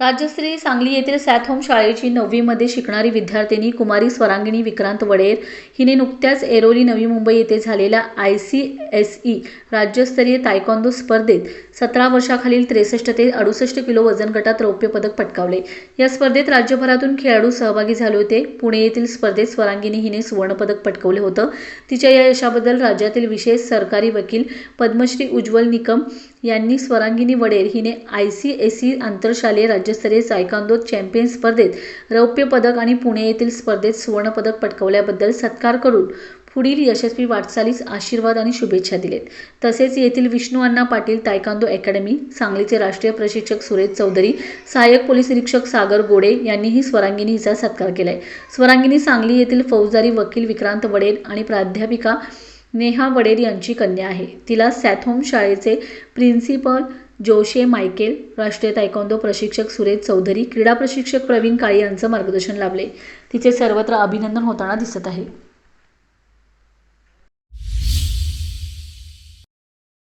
राज्यस्तरीय सांगली येथील सॅथ होम शाळेची नववीमध्ये शिकणारी विद्यार्थिनी कुमारी स्वरांगिणी विक्रांत वडेर हिने नुकत्याच एरोली नवी मुंबई येथे झालेल्या आय सी एस ई राज्यस्तरीय तायकॉन्दो स्पर्धेत सतरा वर्षाखालील त्रेसष्ट ते अडुसष्ट किलो वजन गटात रौप्य पदक पटकावले. या स्पर्धेत राज्यभरातून खेळाडू सहभागी झाले होते. पुणे येथील स्पर्धेत स्वरांगिणी हिने सुवर्णपदक पटकावले होतं. तिच्या या यशाबद्दल राज्यातील विशेष सरकारी वकील पद्मश्री उज्ज्वल निकम यांनी स्वरांगिणी वडेर हिने आय सी एस ई आंतरशालेय राज्य राज्यस्तरीय सायकांदो चॅम्पियन स्पर्धेत रौप्य पदक आणि पुणे येथील स्पर्धेत सुवर्णपदक पटकवल्याबद्दल सत्कार करून पुढील यशस्वी वाटचालीस आशीर्वाद आणि शुभेच्छा दिलेत. तसेच येथील विष्णू अण्णा पाटील तायकांदो अकॅडमी सांगलीचे राष्ट्रीय प्रशिक्षक सुरेश चौधरी सहाय्यक पोलीस निरीक्षक सागर गोडे यांनीही स्वरांगिनी हिचा सत्कार केलाय. स्वरांगिणी सांगली येथील फौजदारी वकील विक्रांत वडेल आणि प्राध्यापिका नेहा वडेर यांची कन्या आहे. तिला सॅथोम शाळेचे प्रिन्सिपल जोशे मायकेल राष्ट्रीय तायकोंदो प्रशिक्षक सुरेश चौधरी क्रीडा प्रशिक्षक प्रवीण काळे यांचं मार्गदर्शन लाभले. तिचे सर्वत्र अभिनंदन होताना दिसत आहे.